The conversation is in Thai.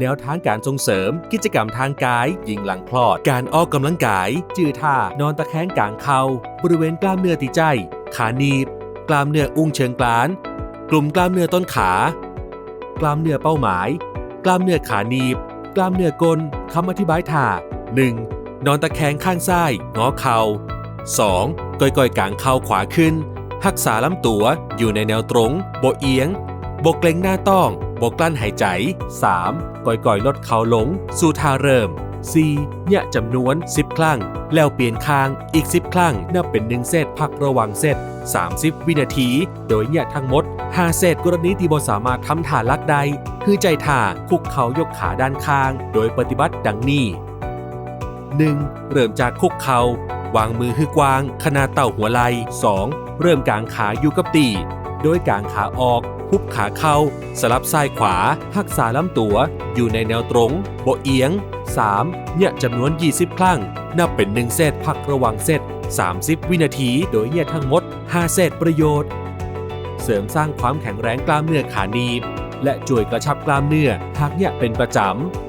แนวทางการส่งเสริม กิจกรรมทางกาย ยิงหลังคลอด การออกกำลังกาย จือท่านอนตะแคงกลางเข่าบริเวณกล้ามเนื้อตีใจ ขาหนีบ กล้ามเนื้ออุ้งเชิงกราน กลุ่มกล้ามเนื้อต้นขา กล้ามเนื้อเป้าหมาย กล้ามเนื้อขาหนีบ กล้ามเนื้อกลคำอธิบายท่า 1. นอนตะแคงข้างซ้ายงอเข่า 2. ก้อยก้อยๆกางเข่าขวาขึ้นหักษาลำตัวอยู่ในแนวตรงโบเอียง โบเกรงหน้าต้องบกลั้นหายใจ 3. ก่อยก่อยลดเข่าลง สู่ท่าเริ่ม 4. เนี่ยจำนวน 10 ครั้ง แล้วเปลี่ยนข้างอีก 10 ครั้งนับเป็น1เซตพักระหว่างเซต30 วินาที โดยเนี่ยทั้งหมด5เซตกรณีที่บ่สามารถทำท่าลักใด คือใจท่าคุกเข่ายกขาด้านข้าง โดยปฏิบัติดังนี้ 1. เริ่มจากคุกเขา่าวางมือให้กวาง ขนาดเต่าหัวไหล่ 2. เริ่มกางขาอยู่กับตี โดยกางขาออก พุบขาเข้า สลับซ้ายขวา หักษาลำตัว อยู่ในแนวตรงโบเอียง 3. เนี่ยจำนวน 20 ครั้ง นับเป็น1เซตพักระหว่างเซต30 วินาที โดยเนี่ยทั้งหมด 5 เซตประโยชน์ เสริมสร้างความแข็งแรงกล้ามเนื้อขาหนีบ และช่วยกระชับกล้ามเนื้อหากเนี่ยเป็นประจำ